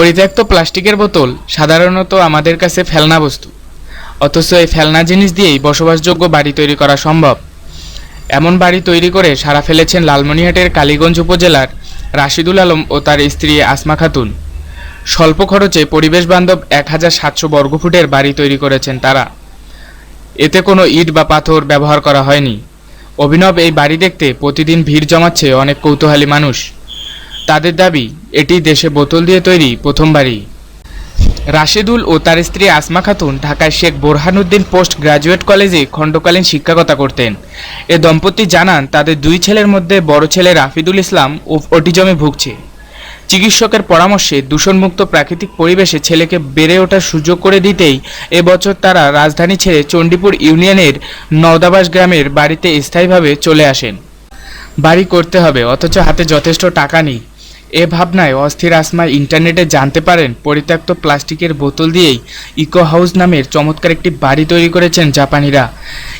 পরিত্যক্ত প্লাস্টিকের বোতল সাধারণত আমাদের কাছে ফেলনা বস্তু। অথচ এই ফেলনা জিনিস দিয়েই বসবাসযোগ্য বাড়ি তৈরি করা সম্ভব। এমন বাড়ি তৈরি করে সারা ফেলেছেন লালমনিহাটের কালীগঞ্জ উপজেলার রাশিদুল আলম ও তার স্ত্রী আসমা খাতুন। স্বল্প খরচে পরিবেশ বান্ধব এক হাজার সাতশো বর্গফুটের বাড়ি তৈরি করেছেন তারা। এতে কোনো ইট বা পাথর ব্যবহার করা হয়নি। অভিনব এই বাড়ি দেখতে প্রতিদিন ভিড় জমাচ্ছে অনেক কৌতূহলী মানুষ। তাদের দাবি এটি দেশে বোতল দিয়ে তৈরি প্রথম বাড়ি। রাশেদুল ও তার স্ত্রী আসমা খাতুন ঢাকায় শেখ বোরহানুদ্দিন পোস্ট গ্রাজুয়েট কলেজে খণ্ডকালীন শিক্ষকতা করতেন। এ দম্পতি জানান, তাদের দুই ছেলের মধ্যে বড় ছেলে রাফিদুল ইসলাম ও অটিজমে ভুগছে। চিকিৎসকের পরামর্শে দূষণমুক্ত প্রাকৃতিক পরিবেশে ছেলেকে বেড়ে ওঠার সুযোগ করে দিতেই এবছর তারা রাজধানী ছেড়ে চণ্ডীপুর ইউনিয়নের নওদাবাস গ্রামের বাড়িতে স্থায়ীভাবে চলে আসেন। বাড়ি করতে হবে, অথচ হাতে যথেষ্ট টাকা নেই। এ ভাবনায় অস্থির আসমা ইন্টারনেটে জানতে পারেন পরিত্যক্ত প্লাস্টিকের বোতল দিয়েই ইকো হাউস নামের চমৎকার একটি বাড়ি তৈরি করেছেন জাপানিরা।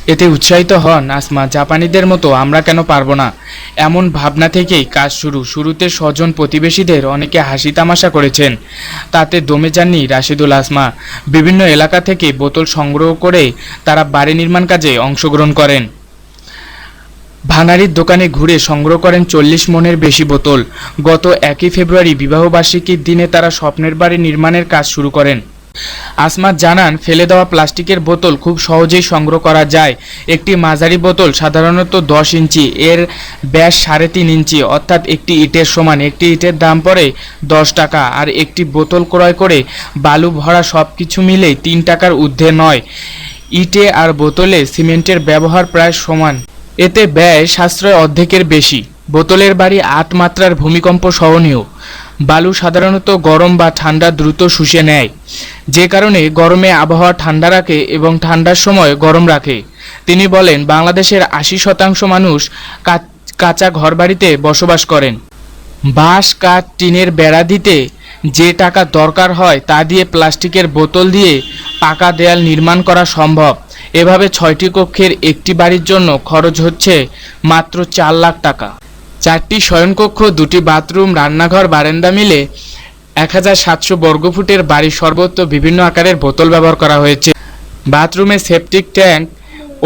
এতে উৎসাহিত হন আসমা, জাপানিদের মতো আমরা কেন পারব না? এমন ভাবনা থেকেই কাজ শুরু। শুরুতে স্বজন প্রতিবেশীদের অনেকে হাসি তামাশা করেছেন। তাতে দমে যাননি রাশিদুল আসমা। বিভিন্ন এলাকা থেকে বোতল সংগ্রহ করে তারা বাড়ি নির্মাণ কাজে অংশগ্রহণ করেন। ভাঙাড়ির দোকানে ঘুরে সংগ্রহ করেন চল্লিশ মনের বেশি বোতল। গত একই ফেব্রুয়ারি বিবাহবার্ষিকীর দিনে তারা স্বপ্নের বাড়ি নির্মাণের কাজ শুরু করেন। আসমাত জানান, ফেলে দেওয়া প্লাস্টিকের বোতল খুব সহজেই সংগ্রহ করা যায়। একটি মাঝারি বোতল সাধারণত দশ ইঞ্চি, এর ব্যাস সাড়ে তিন ইঞ্চি, অর্থাৎ একটি ইটের সমান। একটি ইটের দাম পড়ে দশ টাকা, আর একটি বোতল ক্রয় করে বালু ভরা সব কিছু মিলেই তিন টাকার ঊর্ধ্বে নয়। ইটে আর বোতলে সিমেন্টের ব্যবহার প্রায় সমান। এতে ব্যয় সাশ্রয় অর্ধেকের বেশি। বোতলের বাড়ি আট মাত্রার ভূমিকম্প সহনীয়। বালু সাধারণত গরম বা ঠান্ডা দ্রুত শুষে নেয়। যে কারণে গরমে আবহাওয়া ঠান্ডা রাখে এবং ঠান্ডার সময় গরম রাখে। তিনি বলেন, বাংলাদেশের আশি শতাংশ মানুষ কাঁচা ঘরবাড়িতে বসবাস করেন। বাঁশ, কাঠ, টিনের বেড়া দিতে যে টাকা দরকার হয় তা দিয়ে প্লাস্টিকের বোতল দিয়ে পাকা দেয়াল নির্মাণ করা সম্ভব। এভাবে ছয়টি কক্ষের একটি বাড়ির জন্য খরচ হচ্ছে মাত্র চার লাখ টাকা। চারটি শয়নকক্ষ, দুটি বাথরুম, রান্নাঘর, বারান্দা মিলে এক হাজার সাতশো বর্গফুটের বাড়ির সর্বত্র বিভিন্ন আকারের বোতল ব্যবহার করা হয়েছে। বাথরুমে সেপটিক ট্যাঙ্ক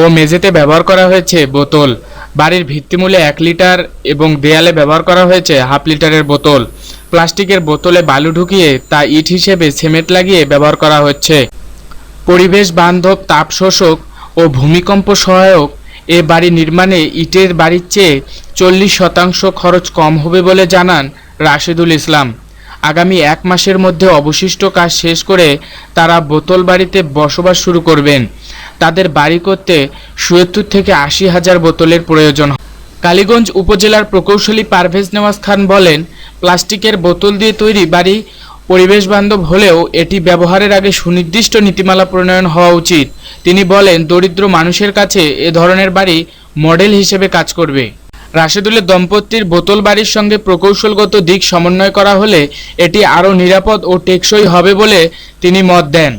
ও মেঝেতে ব্যবহার করা হয়েছে বোতল। বাড়ির ভিত্তিমূলে এক লিটার এবং দেয়ালে ব্যবহার করা হয়েছে হাফ লিটারের বোতল। প্লাস্টিকের বোতলে বালু ঢুকিয়ে তা ইট হিসেবে সিমেন্ট লাগিয়ে ব্যবহার করা হচ্ছে। পরিবেশ বান্ধব তাপ শোষক ও ভূমিকম্প সহায়ক এ বাড়ি নির্মাণে ইটের বাড়ির চেয়ে চল্লিশ শতাংশ খরচ কম হবে বলে জানান রাশেদুল ইসলাম। আগামী এক মাসের মধ্যে অবশিষ্ট কাজ শেষ করে তারা বোতল বাড়িতে বসবাস শুরু করবেন। তাদের বাড়ি করতে সত্তর থেকে আশি হাজার বোতলের প্রয়োজন কালীগঞ্জ উপজেলার প্রকৌশলী পারভেজ নেওয়াজ খান বলেন, প্লাস্টিকের বোতল দিয়ে তৈরি বাড়ি পরিবেশ বান্ধব হলেও এটি ব্যবহারের আগে সুনির্দিষ্ট নীতিমালা প্রণয়ন হওয়া উচিত। তিনি বলেন, দরিদ্র মানুষের কাছে এ ধরনের বাড়ি মডেল হিসেবে কাজ করবে। রাশেদুলের দম্পতির বোতল বাড়ির সঙ্গে প্রকৌশলগত দিক সমন্বয় করা হলে এটি আরও নিরাপদ ও টেকসই হবে বলে তিনি মত দেন।